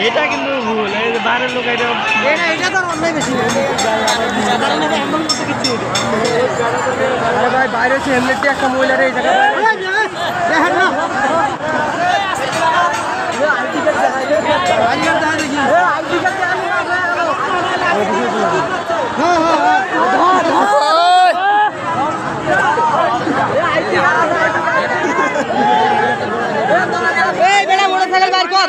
এটা কিন্তু ভুল এই যে বাইরের লোক এটা এটা এটা তো অন্যায় বেশি এমন কিছু আরে ভাই বাইরে হচ্ছে হেলমেট দিয়ে একটা মহিলার এই জায়গায় দেখেন না। এই বেটা মোটরসাইকেল বার কর।